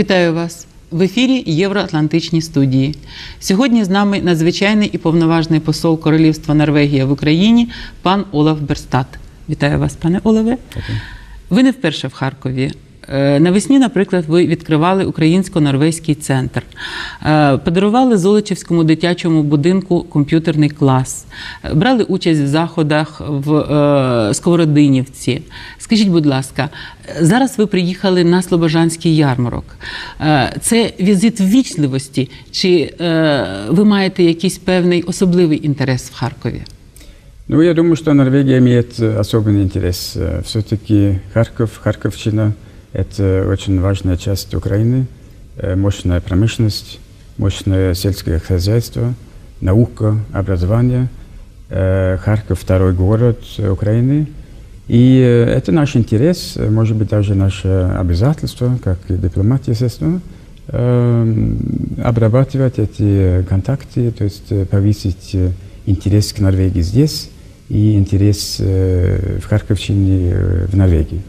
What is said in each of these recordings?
Вітаю вас в ефірі Євроатлантичні студії. Сьогодні з нами надзвичайний і повноважний посол Королівства Норвегія в Україні пан Олаф Берстат. Вітаю вас, пане Олаве. Ви не вперше в Харкові. Е, Навесні, наприклад, ви відкривали українсько-норвезький центр, Е, подарували Золочівському дитячому будинку комп'ютерний клас, Е, брали участь в заходах в е, Сковородинівці. Скажіть, будь ласка, е, зараз ви приїхали на Слобожанський ярмарок. Е, Це візит ввічливості, чи е, ви маєте якийсь певний особливий інтерес в Харкові? Ну, я думаю, что Норвегия имеет э, особенный интерес. Э, Все-таки Харьков, Харьковщина – это очень важная часть Украины, э, мощная промышленность, мощное сельское хозяйство, наука, образование. Э, Харьков – второй город Украины. И э, это наш интерес, может быть, даже наше обязательство, как и дипломат, естественно, э, обрабатывать эти контакты, то есть повысить интерес к Норвегии здесь и интерес в Харьковщине в Норвегии.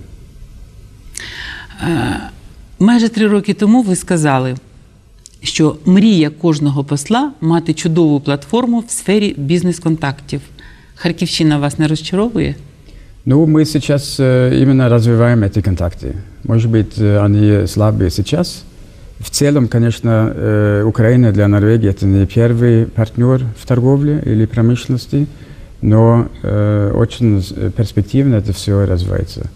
Е, Майже три роки тому ви сказали, що мрія кожного посла мати чудову платформу в сфері бізнес-контактів. Харківщина вас не розчаровує? Ну, мы сейчас э, именно развиваем эти контакты. Может быть, э, они слабые сейчас. В целом, конечно, э, Украина для Норвегии это не первый партнер в торговле или промышленности, но э, очень э, перспективно это все развивается.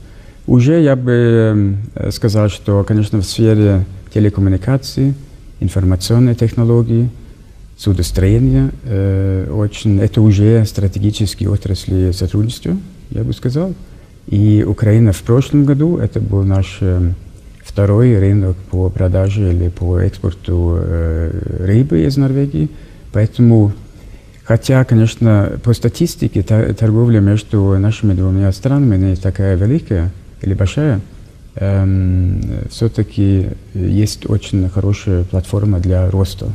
Уже я бы э, сказал, что, конечно, в сфере телекоммуникаций, информационной технологии, судостроения, э, очень, это уже стратегические отрасли сотрудничества, я бы сказал. И Украина в прошлом году, это был наш э, второй рынок по продаже или по экспорту э, рыбы из Норвегии. Поэтому, хотя, конечно, по статистике та- торговля между нашими двумя странами не такая великая или большая, все-таки есть очень хорошая платформа для роста.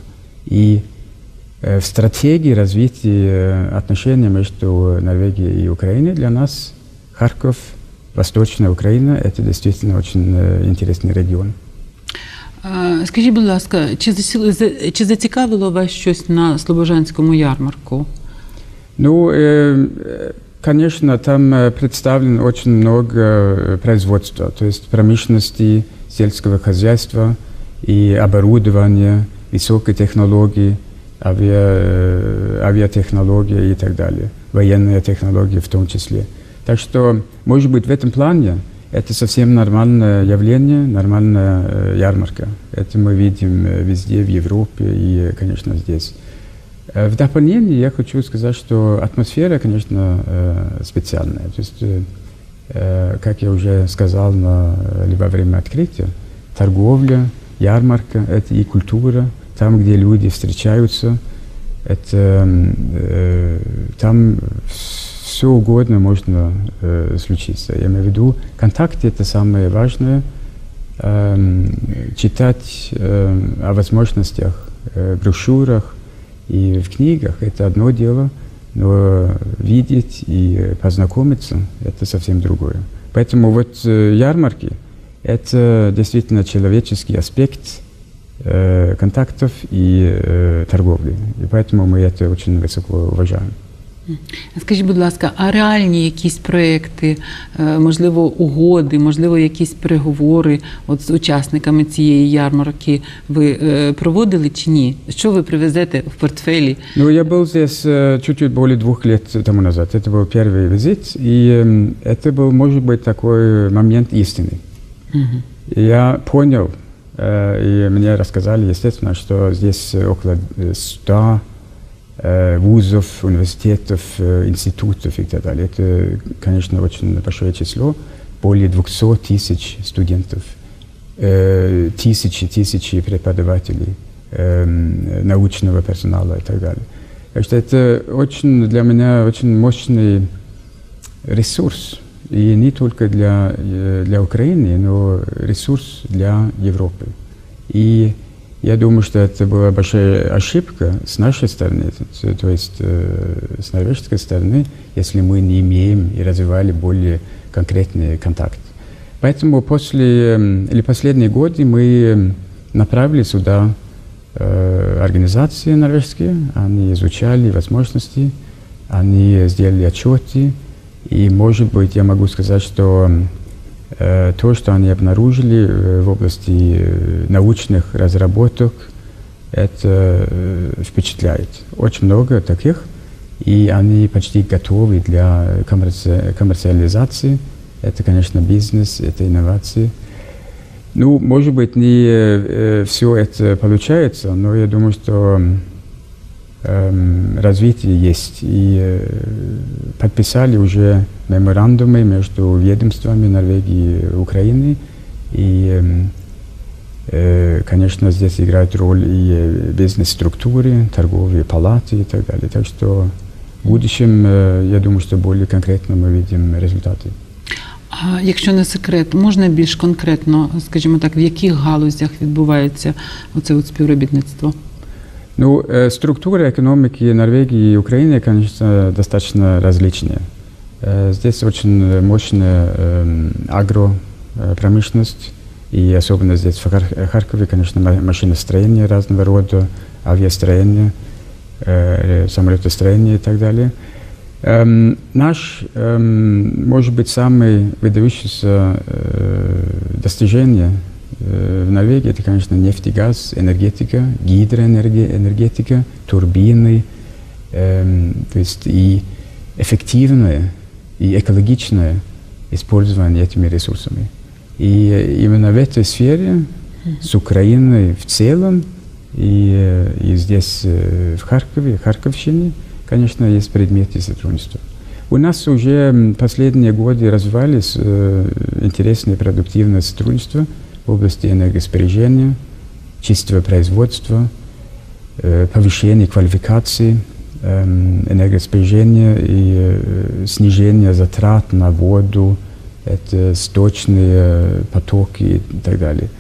И э, в стратегии развития э, отношений между Норвегией и Украиной для нас Харьков, Восточная Украина – это действительно очень э, интересный регион. Е, Скажіть, будь ласка, чи, засіли- за- чи зацікавило вас щось на Слобожанському ярмарку? Ну, э, э, конечно, там э, представлено очень много э, производства, то есть промышленности, сельского хозяйства и оборудования, высокой технологии, авиа, э, авиатехнологии и так далее, военные технологии в том числе. Так что, может быть, в этом плане это совсем нормальное явление, нормальная ярмарка. Это мы видим везде, в Европе и, конечно, здесь. Э, В дополнение я хочу сказать, что атмосфера, конечно, э, специальная. То есть, э, как я уже сказал на, во время открытия, торговля, ярмарка – это и культура, там, где люди встречаются, это там все угодно можно случиться. Я имею в виду, контакты – это самое важное. Эм, читать э, о возможностях брошюрах и в книгах – это одно дело, но видеть и познакомиться – это совсем другое. Поэтому вот э, ярмарки – это действительно человеческий аспект э, контактов и э, торговли. И поэтому мы это очень высоко уважаем. Скажіть, будь ласка, а реальні якісь проекти, е, можливо, угоди, можливо, якісь переговори от з учасниками цієї ярмарки ви е, проводили чи ні? Що ви привезете в портфелі? Ну, я был здесь э, чуть-чуть более двух лет тому назад. Это был первый визит, и эм, это был, может быть, такой момент истины. Мгм. И я понял, э, и мне рассказали, естественно, что здесь э, около э, 100 э, вузов, университетов, э, институтов и так далее. Это, конечно, очень большое число. Более 200 тысяч студентов, э, тысячи, тысячи преподавателей, эм, научного персонала и так далее. Так что это очень для меня очень мощный ресурс. И не только для, э, для Украины, но ресурс для Европы. И я думаю, что это была большая ошибка с нашей стороны, то, есть э, с норвежской стороны, если мы не имеем и развивали более конкретный контакт. Поэтому после, эм, или последние годы мы эм, направили сюда э, организации норвежские, они изучали возможности, они сделали отчеты, и, может быть, я могу сказать, что э, то, что они обнаружили э, в области э, научных разработок, это э, впечатляет. Очень много таких, и они почти готовы для коммерци- коммерциализации. Это, конечно, бизнес, это инновации. Ну, может быть, не э, все это получается, но я думаю, что развитие есть. И э, подписали уже меморандумы между ведомствами Норвегии и Украины. И, эм, э, конечно, здесь играет роль и э, бизнес-структуры, торговые палаты и так далее. Так что в будущем, э, я думаю, что более конкретно мы видим результаты. А якщо не секрет, можна більш конкретно, скажімо так, в яких галузях відбувається оце от співробітництво? Ну, э, структура экономики Норвегии и Украины, конечно, достаточно различная. Э, Здесь очень э, мощная эм, агропромышленность, и особенно здесь в Хар- Харькове, конечно, ма- машиностроение разного рода, авиастроение, э, самолетостроение и так далее. Эм, Наш, эм, может быть, самый выдающийся э, достижение э, в Норвегии это, конечно, нефть и газ, энергетика, гидроэнергия, энергетика, турбины, эм, то есть и эффективное и экологичное использование этими ресурсами. И э, именно в этой сфере с Украиной в целом и, э, и здесь э, в Харькове, Харьковщине, конечно, есть предметы сотрудничества. У нас уже последние годы развивались э, интересные продуктивное сотрудничество в области энергосбережения, чистого производства, э, повышения квалификации, эм, энергосбережения и э, снижения затрат на воду, это сточные э, потоки и так далее.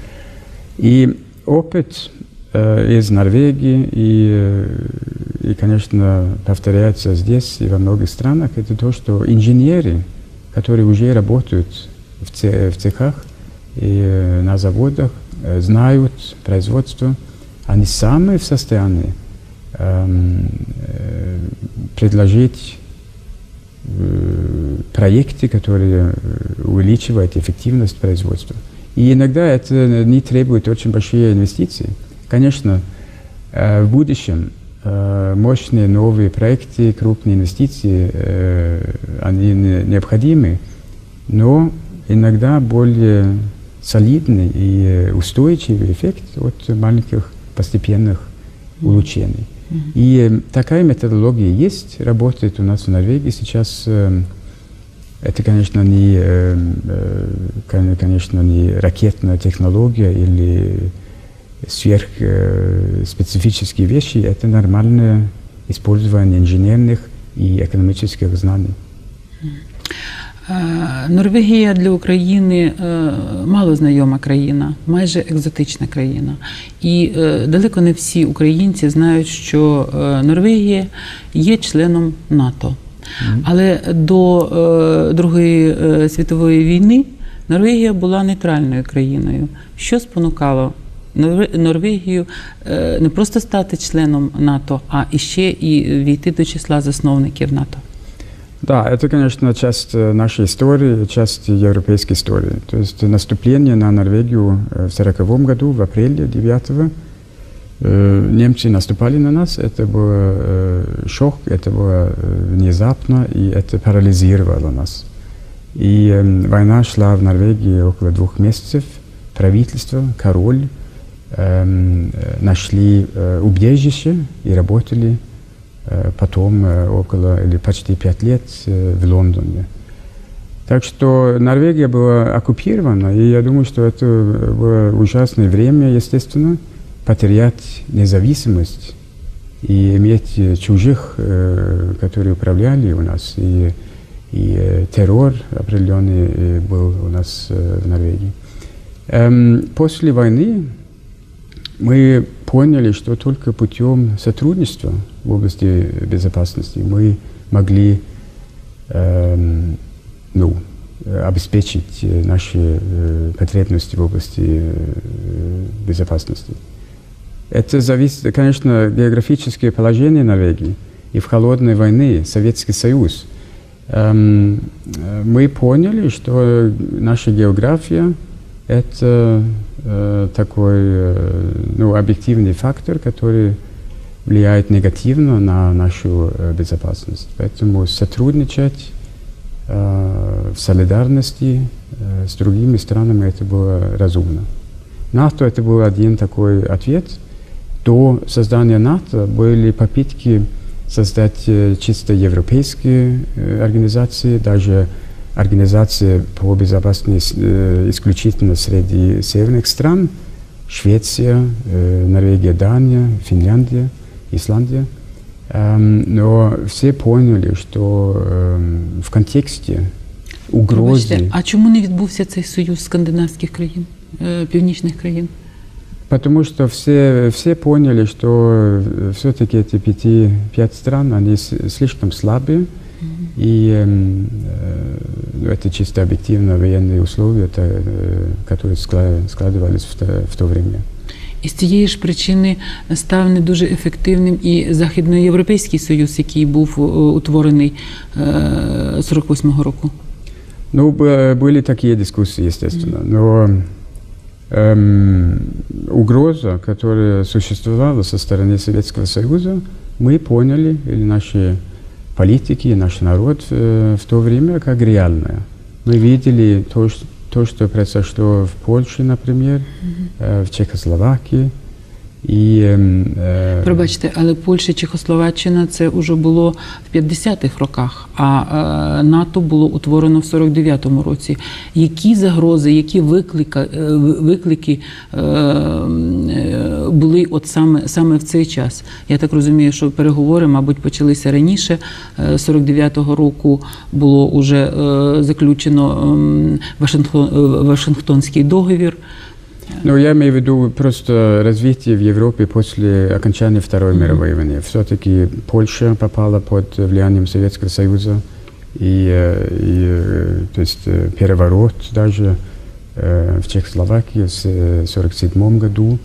И опыт из Норвегии и, и, конечно, повторяется здесь и во многих странах, это то, что инженеры, которые уже работают в цехах и э, на заводах, э, знают производство, они сами в состоянии эм, э, предложить проекты, которые увеличивают эффективность производства. И иногда это не требует очень большие инвестиции. Конечно, в будущем мощные новые проекты, крупные инвестиции, они не- необходимы, но иногда более солидный и устойчивый эффект от маленьких постепенных улучшений. И э, такая методология есть, работает у нас в Норвегии сейчас. э, Это, конечно, не, э, кон- конечно, не ракетная технология или сверхспецифические вещи, это нормальное использование инженерных и экономических знаний. Е, Норвегія для України е, мало знайома країна, майже екзотична країна. І е, далеко не всі українці знають, що е, Норвегія є членом НАТО. Але до е, Другої е, світової війни Норвегія була нейтральною країною. Що спонукало Норве- Норвегію е, не просто стати членом НАТО, а іще і війти до числа засновників НАТО? Да, это, конечно, часть э, нашей истории, часть европейской истории. То есть наступление на Норвегию э, в 40 году, в апреле 9 э, немцы наступали на нас. Это был шок, это было внезапно, и это парализировало нас. И э, война шла в Норвегии около двух месяцев. Правительство, король эм, нашли убежище и работали потом э, около или почти пять лет э, в Лондоне. Так что Норвегия была оккупирована, и я думаю, что это было ужасное время, естественно, потерять независимость и иметь э, чужих, э, которые управляли у нас, и, и э, террор определенный э, был у нас э, в Норвегии. Эм, после войны мы поняли, что только путем сотрудничества в области безопасности мы могли эм, ну, э, обеспечить э, наши э, потребности в области э, безопасности. Это зависит, конечно, географическое положение Норвегии и в холодной войне Советский Союз. Эм, э, мы поняли, что наша география – это э, такой э, ну, объективный фактор, который влияет негативно на нашу э, безопасность. Поэтому сотрудничать в солидарности с другими странами это было разумно. НАТО это был один такой ответ. До создания НАТО были попытки создать чисто европейские организации, даже организации по безопасности э, исключительно среди северных стран, Швеция, э, Норвегия, Дания, Финляндия, Исландия. Эм, но все поняли, что эм, в контексте угрозы... Вибачте, а чому не відбувся цей союз скандинавських країн, е, північних країн? Потому что все, все поняли, что все-таки эти пяти, пять стран, они с- слишком слабые, и эм, э, это чисто объективно военные условия, это, э, которые скла- складывались в то, в то время. І з цієї ж причини став не дуже ефективним і Західноєвропейський союз, який був е, утворений е, 48-го року. Ну, б- были такие дискуссии, естественно, но эм, угроза, которая существовала со стороны Советского Союза, мы поняли, или наши политики, и наш народ э, в то время как реальная. Мы видели то, ш- то что произошло в Польше, например, э, в Чехословакии. И, эм, э, Пробачте, але Польща, Чехословаччина це вже було в 50-х роках, а е, НАТО було утворено в 49-му році. Які загрози, які виклика, е, виклики е, е, були от саме, саме в цей час? Я так розумію, що переговори, мабуть, почалися раніше. Е, 49-го року було уже е, заключено ем, Вашингтон, е, Вашингтонський договір. Ну, я имею в виду просто развитие в Европе после окончания Второй мировой войны. Все-таки Польша попала под влиянием Советского Союза, и, э, и, э, то есть э, переворот даже в Чехословакии в 1947 году.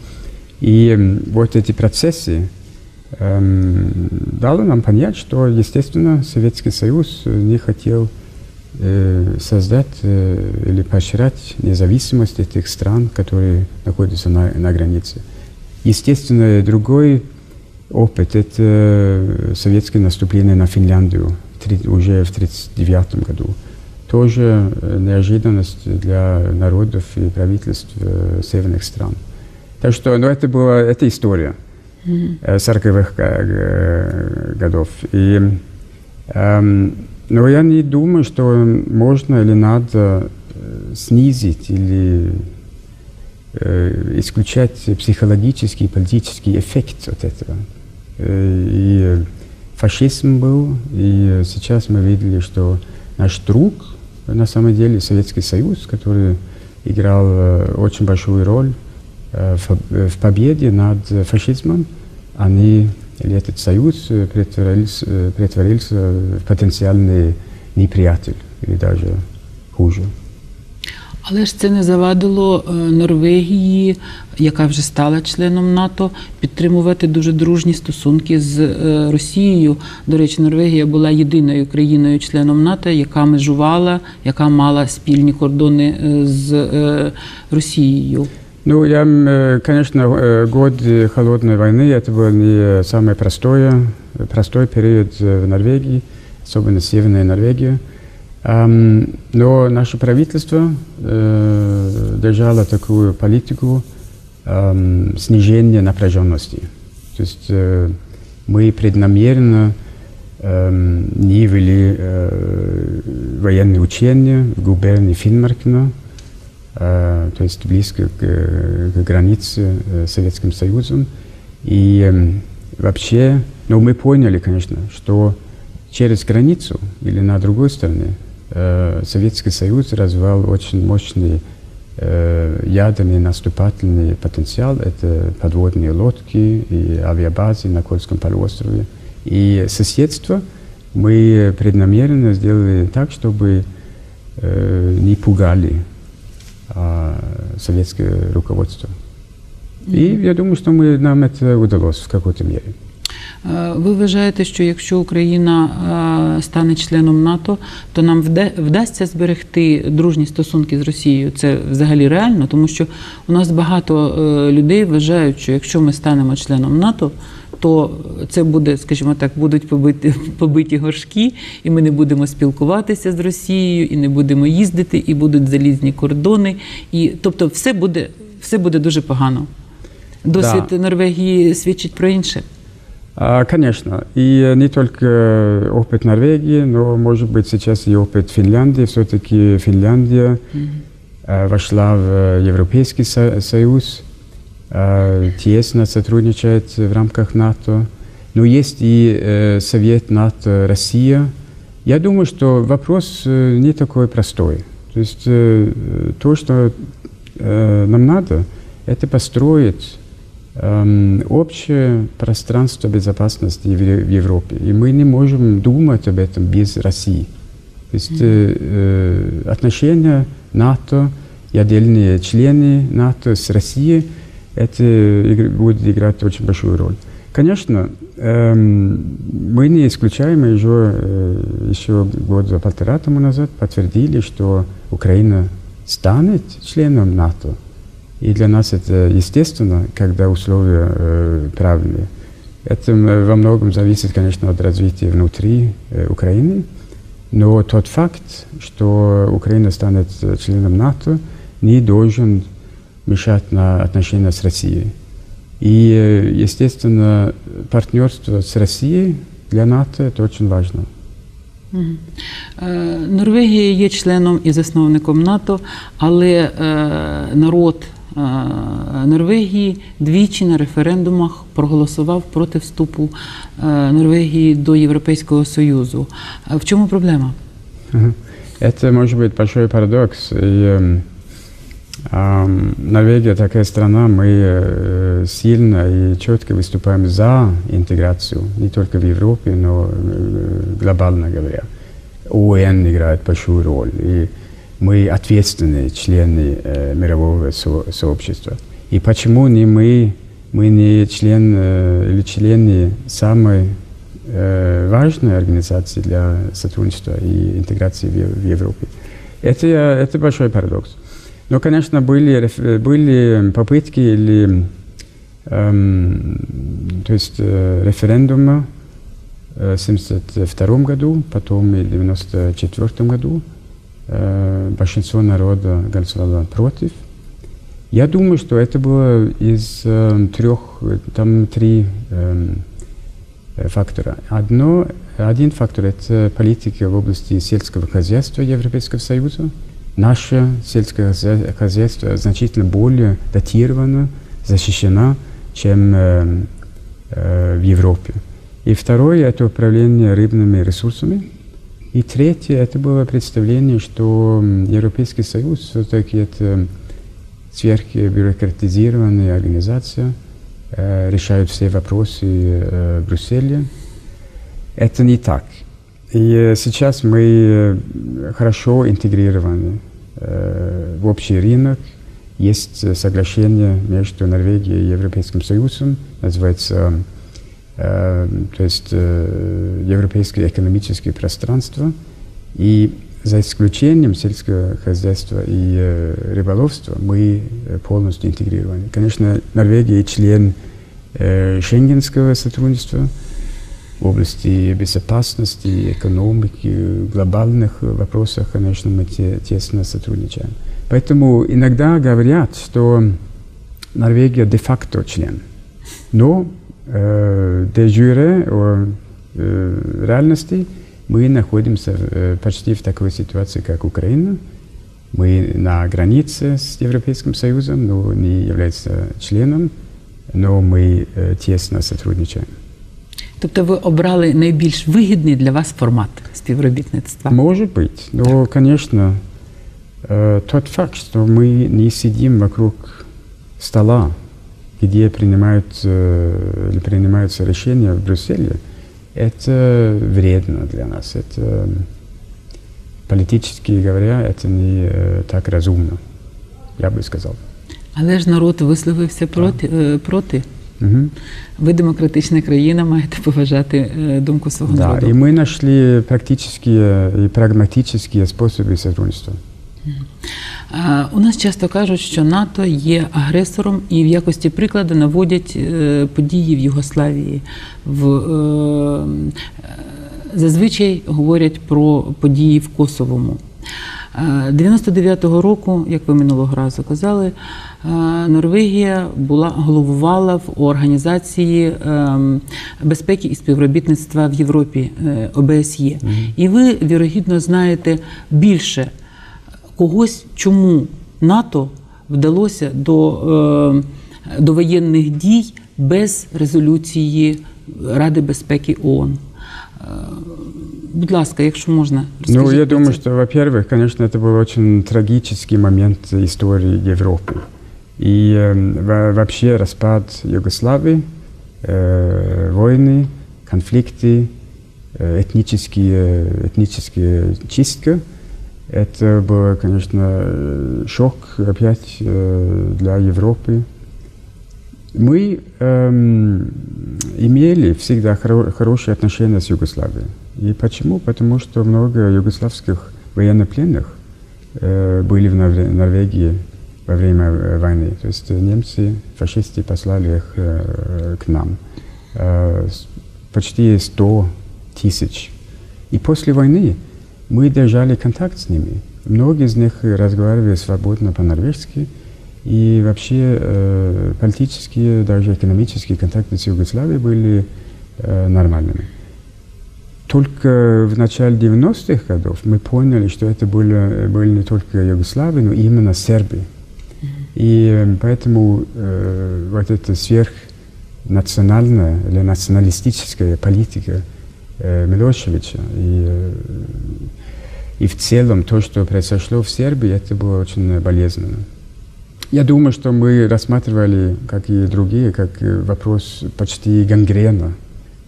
И вот эти процессы эм, дали нам понять, что, естественно, Советский Союз не хотел э, создать э, или поощрять независимость этих стран, которые находятся на, на границе. Естественно, другой опыт – это советское наступление на Финляндию три- уже в 1939 году. Тоже э, неожиданность для народов и правительств э, северных стран. Так что, ну, это была это история э, 40-х э, годов. И, эм, но я не думаю, что можно или надо э, снизить или э, исключать психологический и политический эффект от этого. Э, И фашизм был, и сейчас мы видели, что наш друг, на самом деле, Советский Союз, который играл э, очень большую роль в победе над фашизмом, они, или этот союз э, притворился, э, притворился в потенциальный неприятель, или даже хуже. Але ж це не завадило е, Норвегії, яка вже стала членом НАТО, підтримувати дуже дружні стосунки з е, Росією. До речі, Норвегія була єдиною країною-членом НАТО, яка межувала, яка мала спільні кордони е, з е, Росією. Ну, я, э, конечно, э, год холодной войны, это был не самый простой, простой период э, в Норвегии, особенно Северная Норвегия. Но наше правительство держало такую политику снижения напряженности. То есть мы преднамеренно не вели военные учения в губернии Финмаркена, то есть близко к, э, к границе э, с Советским Союзом. И эм, вообще, ну мы поняли, конечно, что через границу или на другой стороне э, Советский Союз развивал очень мощный э, ядерный наступательный потенциал. Это подводные лодки и авиабазы на Кольском полуострове. И соседство мы преднамеренно сделали так, чтобы э, не пугали советское руководство. И я думаю, что мы, нам это удалось в какой-то. Е, Ви вважаєте, що якщо Україна стане членом НАТО, то нам вдасться зберегти дружні стосунки з Росією? Це взагалі реально, тому що у нас багато е, людей вважають, що якщо ми станемо членом НАТО, то це буде, скажімо так, будуть побиті, побиті горшки, і ми не будемо спілкуватися з Росією, і не будемо їздити, і будуть залізні кордони. І тобто, все буде, все буде дуже погано. Досвід Норвегії свідчить про інше. А, Конечно. И э, не только э, опыт Норвегии, но, может быть, сейчас и опыт Финляндии. Все-таки Финляндия э, вошла в э, Европейский Со- Союз, э, Тесно сотрудничает в рамках НАТО. Но есть и э, Совет НАТО-Россия. Я думаю, что вопрос э, не такой простой. То есть э, то, что нам надо, это построить эм, общее пространство безопасности в, Европе. И мы не можем думать об этом без России. То есть отношения НАТО и отдельные члены НАТО с Россией, это будет играть очень большую роль. Конечно, эм, мы не исключаем, мы еще, э, еще года полтора тому назад подтвердили, что Украина станет членом НАТО. И для нас это естественно, когда условия э, правильные. Это м, во многом зависит, конечно, от развития внутри э, Украины. Но тот факт, что Украина станет э, членом НАТО, не должен мешать на отношения с Россией. И, э, естественно, партнерство с Россией для НАТО это очень важно. Мгм. Е, Норвегія є членом і засновником НАТО, але е, народ е, Норвегії двічі на референдумах проголосував проти вступу е, Норвегії до Європейського Союзу. Е, В чому проблема? Мгм. Это может быть большой парадокс. Норвегия такая страна, мы э, сильно и четко выступаем за интеграцию, не только в Европе, но э, глобально говоря. ООН играет большую роль, и мы ответственные члены э, мирового со- сообщества. И почему не мы, мы не член или члены самой важной организации для сотрудничества и интеграции в, Европе. Это, это большой парадокс. Но, конечно, были, были попытки или эм, то есть, э, референдума э, в 1972 году, потом в 1994 году. Э, большинство народа голосовало против. Я думаю, что это было из э, трех, там три эм, э, фактора. Одно, один фактор – это политика в области сельского хозяйства Европейского Союза. Наше сельское хозя- хозяйство значительно более датировано, защищено, чем э, э, в Европе. И второе – это управление рыбными ресурсами. И третье – это было представление, что Европейский Союз все-таки это сверхбюрократизированная организация, э, решают все вопросы э, в Брюсселе. Это не так. И сейчас мы э, хорошо интегрированы э, в общий рынок. Есть э, соглашение между Норвегией и Европейским Союзом, называется то есть, Европейское экономическое пространство. И за исключением сельского хозяйства и рыболовства мы полностью интегрированы. Конечно, Норвегия член Шенгенского сотрудничества в области безопасности, экономики, глобальных вопросах, конечно, мы те- тесно сотрудничаем. Поэтому иногда говорят, что Норвегия де-факто член. Но э, де юре, о э, реальности, мы находимся э, почти в такой ситуации, как Украина. Мы на границе с Европейским Союзом, но не является членом, но мы э, тесно сотрудничаем. Тобто ви обрали найбільш вигідний для вас формат співробітництва? Может быть, но, конечно, э, тот факт, что мы не сидим вокруг стола, где принимают, э, или принимаются решения в Брюсселе, это вредно для нас. Это, политически говоря, это не э, так разумно, я бы сказал. Але ж народ висловився проти. е, проти. Мгм. Ви демократична країна, маєте поважати е, думку свого Да, народу. и мы нашли практические и прагматические способы сотрудничества. Е, У нас часто кажуть, що НАТО є агресором і в якості прикладу наводять е, події в Югославії. В, е, зазвичай говорять про події в Косовому. Е, 99-го року, як ви минулого разу казали, е, Норвегія була головувала в організації ем, безпеки і співробітництва в Європі е, ОБСЄ. І ви, вірогідно, знаєте більше когось, чому НАТО вдалося до, е, до воєнних дій без резолюції Ради безпеки ООН. Будь ласка, якщо можна, Ну, я думаю, что, во-первых, конечно, это был очень трагический момент истории Европы. И э, во- вообще распад Югославии, э, войны, конфликты, э, этнические, этнические чистки, это был, конечно, э, шок опять э, для Европы. Мы эм, имели всегда хоро- хорошие отношения с Югославией. И почему? Потому что много югославских военнопленных э, были в Норве- Норвегии во время э, войны. То есть э, немцы, фашисты послали их э, к нам. Э, почти 100 тысяч. И после войны мы держали контакт с ними. Многие из них разговаривали свободно по-норвежски. И вообще э, политические, даже экономические контакты с Югославией были э, нормальными. Только в начале 90-х годов мы поняли, что это были, были не только Югославия, но именно Сербия. И э, поэтому э, вот эта сверхнациональная или националистическая политика э, Милошевича и, э, и в целом то, что произошло в Сербии, это было очень болезненно. Я думаю, что мы рассматривали, как и другие, как э, вопрос почти гангрена.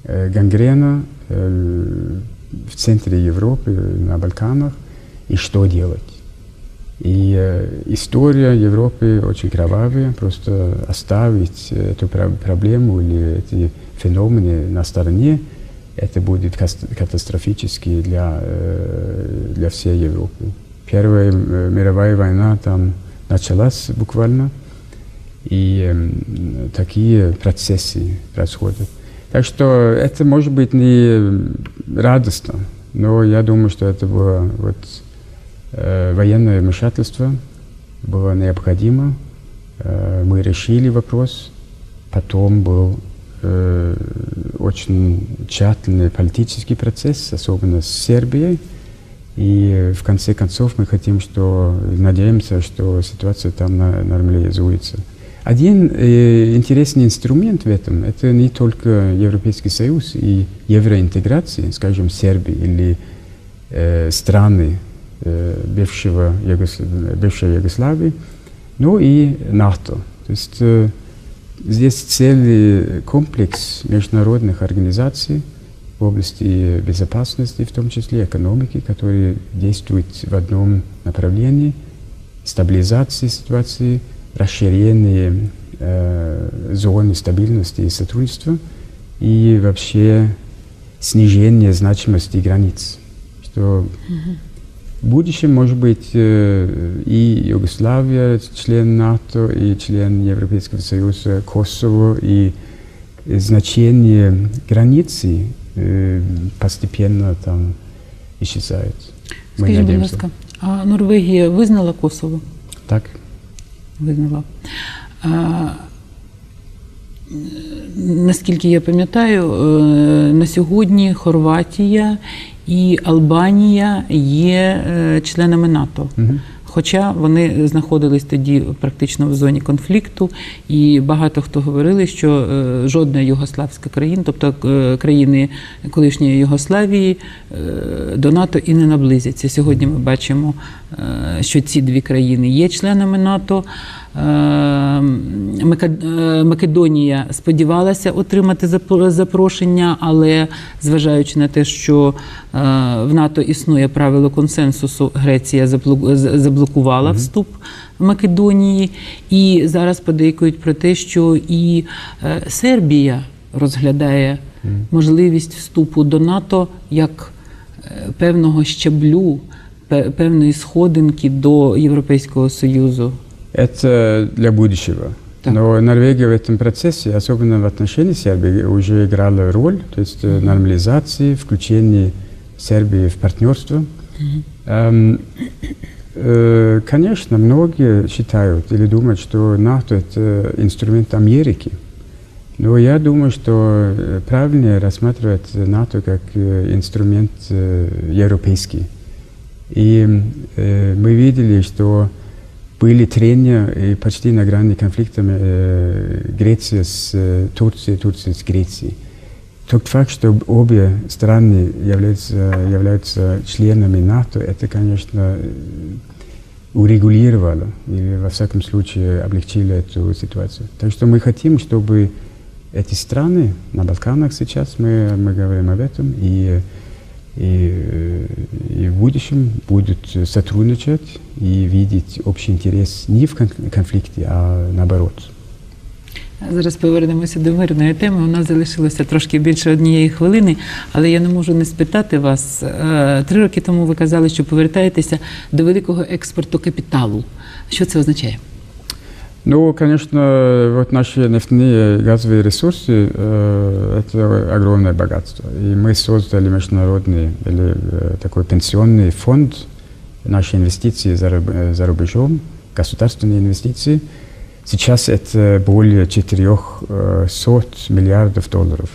Э, Гангрена э, в центре Европы, на Балканах, и что делать. И э, история Европы очень кровавая, просто оставить эту про- проблему или эти феномены на стороне, это будет катастрофически для, э, для всей Европы. Первая э, мировая война там началась буквально, и эм, такие процессы происходят. Так что это может быть не радостно, но я думаю, что это было вот, э, военное вмешательство, было необходимо. Э, мы решили вопрос. Потом был э, очень тщательный политический процесс, особенно с Сербией. И в конце концов мы хотим, что надеемся, что ситуация там нормализуется. Один э, интересный инструмент в этом – это не только Европейский Союз и евроинтеграция, скажем, Сербии или э, страны э, бывшего Югосла- бывшей Югославии, но и НАТО. То есть э, здесь целый комплекс международных организаций в области безопасности, в том числе экономики, которые действуют в одном направлении – стабилизации ситуации, расширение э, зоны стабильности и сотрудничества и вообще снижение значимости границ. Что в будущем, может быть, э, и Югославия, член НАТО, и член Европейского Союза, Косово, и значение границы э, постепенно там исчезает. Скажіть, будь ласка, а Норвегія визнала Косово? Так. Визнала. А, наскільки я пам'ятаю, е, на сьогодні Хорватія і Албанія є е, членами НАТО. Мгм. Хоча вони знаходились тоді практично в зоні конфлікту, і багато хто говорили, що е, жодна югославська країна, тобто е, країни колишньої Югославії, е, до НАТО і не наблизяться. Сьогодні ми бачимо, що ці дві країни є членами НАТО. Мека- е, Македонія сподівалася отримати запрошення, але зважаючи на те, що е, в НАТО існує правило консенсусу, Греція заблокувала вступ Македонії. І зараз подейкують про те, що і е, Сербія розглядає можливість вступу до НАТО як певного щаблю, певної сходинки до Європейського Союзу. Это для будущего. Так. Но Норвегия в этом процессе, особенно в отношении Сербии, уже играла роль, то есть э, нормализации, включения Сербии в партнерство. Эм, э, конечно, многие считают или думают, что НАТО это инструмент Америки. Но я думаю, что э, правильнее рассматривать НАТО как э, инструмент европейский. И э, мы видели, что были трения и почти на грани конфликта э, Греция с э, Турцией, Турция с Грецией. Тот факт, что обе страны являются, являются членами НАТО, это, конечно, э, урегулировало или, во всяком случае, облегчило эту ситуацию. Так что мы хотим, чтобы эти страны на Балканах сейчас, мы, мы говорим об этом, и, и, э, и в будущем будут сотрудничать и видеть общий интерес не в кон- конфликте, а наоборот. Зараз повернемося до мирної теми. У нас залишилося трошки більше однієї хвилини, але я не можу не спитати вас. Е, Три роки тому ви казали, що повертаєтеся до великого експорту капіталу. Що це означає? Ну, конечно, вот наши нефтяные и газовые ресурсы э, это огромное богатство. И мы создали международный или э, такой пенсионный фонд наши инвестиции за, э, за рубежом, государственные инвестиции. Сейчас это более 400 миллиардов долларов.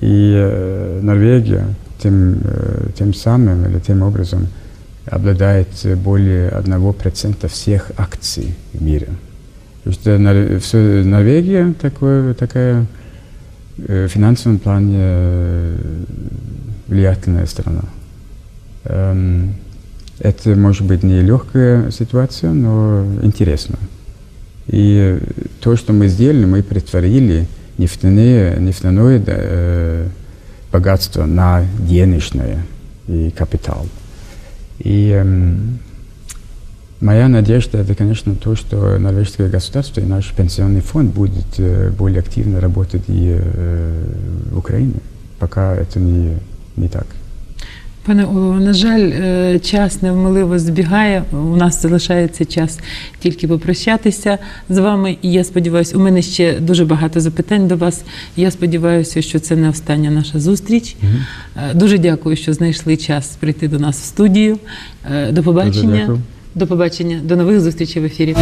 И э, Норвегия тем, э, тем самым или тем образом обладает э, более 1% всех акций в мире. То есть э, всё- Норвегия такое, такая э, в финансовом плане э, влиятельная страна. Эм, Это может быть не легкая ситуация, но интересная. И э, то, что мы сделали, мы притворили нефтяные, нефтяное э, богатство на денежное и капитал. И эм, моя надежда это, конечно, то, что норвежское государство и наш пенсионный фонд будет э, более активно работать и э, в Украине. Пока это не, не так. Пане Олево, на жаль, е, час невмиливо збігає. У нас залишається час тільки попрощатися з вами. І я сподіваюся, у мене ще дуже багато запитань до вас. Я сподіваюся, що це не остання наша зустріч. Е, Дуже дякую, що знайшли час прийти до нас в студію. Е, До побачення. До побачення, до нових зустрічей в ефірі.